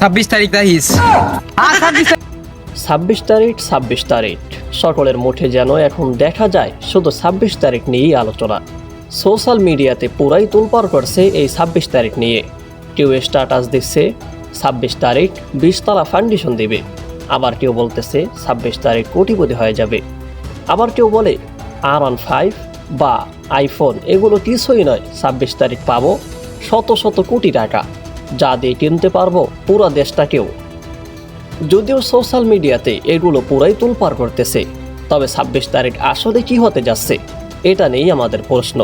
ছাব্বিশ তারিখ তাহিস ছাব্বিশ তারিখ ছাব্বিশ তারিখ সকলের মুঠে যেন এখন দেখা যায়, শুধু ছাব্বিশ তারিখ নিয়েই আলোচনা। সোশ্যাল মিডিয়াতে পুরাই তোলপাড় করছে এই ছাব্বিশ তারিখ নিয়ে। কেউ স্ট্যাটাস দিচ্ছে, ছাব্বিশ তারিখ বিশতলা ফাউন্ডেশন দেবে। আবার কেউ বলতেছে, ছাব্বিশ তারিখ কোটিপতি হয়ে যাবে। আবার কেউ বলে আর ওয়ান ফাইভ বা আইফোন এগুলো কিছুই নয়, ছাব্বিশ তারিখ পাবো, শত শত কোটি টাকা। যা দিয়ে কিনতে পারব পুরো দেশটাকেও। যদিও সোশ্যাল মিডিয়াতে এগুলো পুরাই তুলপার করতেছে, তবে ছাব্বিশ তারিখ আসলে কি হতে যাচ্ছে, এটা নিয়েই আমাদের প্রশ্ন।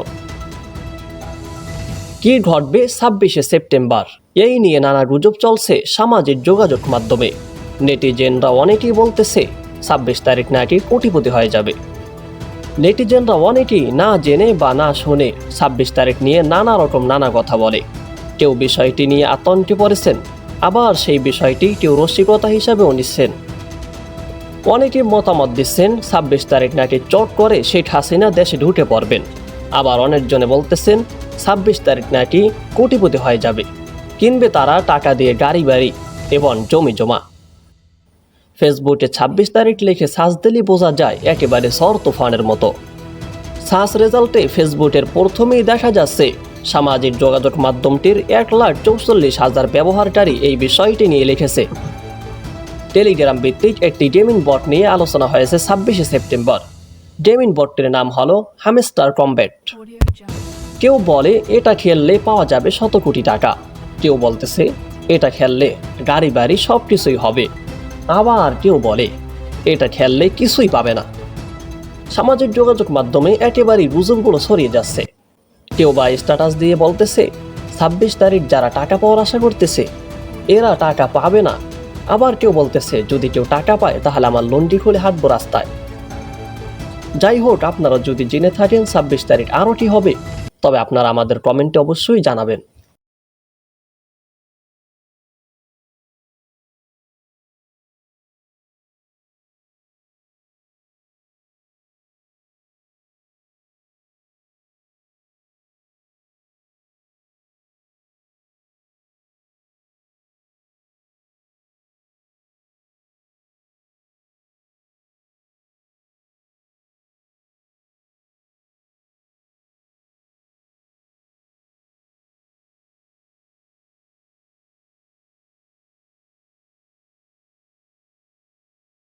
কি ঘটবে ছাব্বিশে সেপ্টেম্বর? এই নিয়ে নানা গুজব চলছে সামাজিক যোগাযোগ মাধ্যমে। নেটিজেনরা অনেকেই বলতেছে, ছাব্বিশ তারিখ নাকি কোটিপতি হয়ে যাবে। নেটিজেনরা অনেকেই না জেনে বা না শুনে ছাব্বিশ তারিখ নিয়ে নানা রকম নানা কথা বলে। কেউ বিষয়টি নিয়ে আতঙ্কে পড়েছেন, আবার সেই বিষয়টি কেউ রসিকতা হিসাবেও নিচ্ছেন। অনেকে মতামত দিচ্ছেন, ছাব্বিশ তারিখ নাকি চট করে শেখ হাসিনা দেশে ঢুকে পড়বেন। আবার অনেকজনে বলতেছেন, ছাব্বিশ তারিখ নাকি কোটিপতি হয়ে যাবে। কিনবে তারা টাকা দিয়ে গাড়ি বাড়ি এবং জমি জমা ফেসবুকে ছাব্বিশ তারিখ লিখে সাজ দিলে বোঝা যায়, একেবারে সর তুফানের মতো। সার্চ রেজাল্টে ফেসবুকের প্রথমেই দেখা যাচ্ছে সামাজিক যোগাযোগ মাধ্যমটির এক লাখ চৌচল্লিশ হাজার ব্যবহারকারী এই বিষয়টি নিয়ে লিখেছে। টেলিগ্রাম ভিত্তিক একটি গেমিং বট নিয়ে আলোচনা হয়েছে ছাব্বিশে সেপ্টেম্বর। গেমিং বটটির নাম হল হামেস্টার কম্ব্যাট। কেউ বলে, এটা খেললে পাওয়া যাবে শত কোটি টাকা। কেউ বলতেছে, এটা খেললে গাড়ি বাড়ি সব কিছুই হবে। আবার কেউ বলে, এটা খেললে কিছুই পাবে না। সামাজিক যোগাযোগ মাধ্যমে একেবারেই গুজবগুলো ছড়িয়ে যাচ্ছে। কেউ বা স্ট্যাটাস দিয়ে বলতেছে, ছাব্বিশ তারিখ যারা টাকা পাওয়ার আশা করতেছে, এরা টাকা পাবে না। আবার কেউ বলতেছে, যদি কেউ টাকা পায়, তাহলে আমার লন্ডি খুলে হাঁটবো রাস্তায়। যাই হোক, আপনারা যদি জেনে থাকেন ছাব্বিশ তারিখ আরও কি হবে, তবে আপনারা আমাদের কমেন্টে অবশ্যই জানাবেন।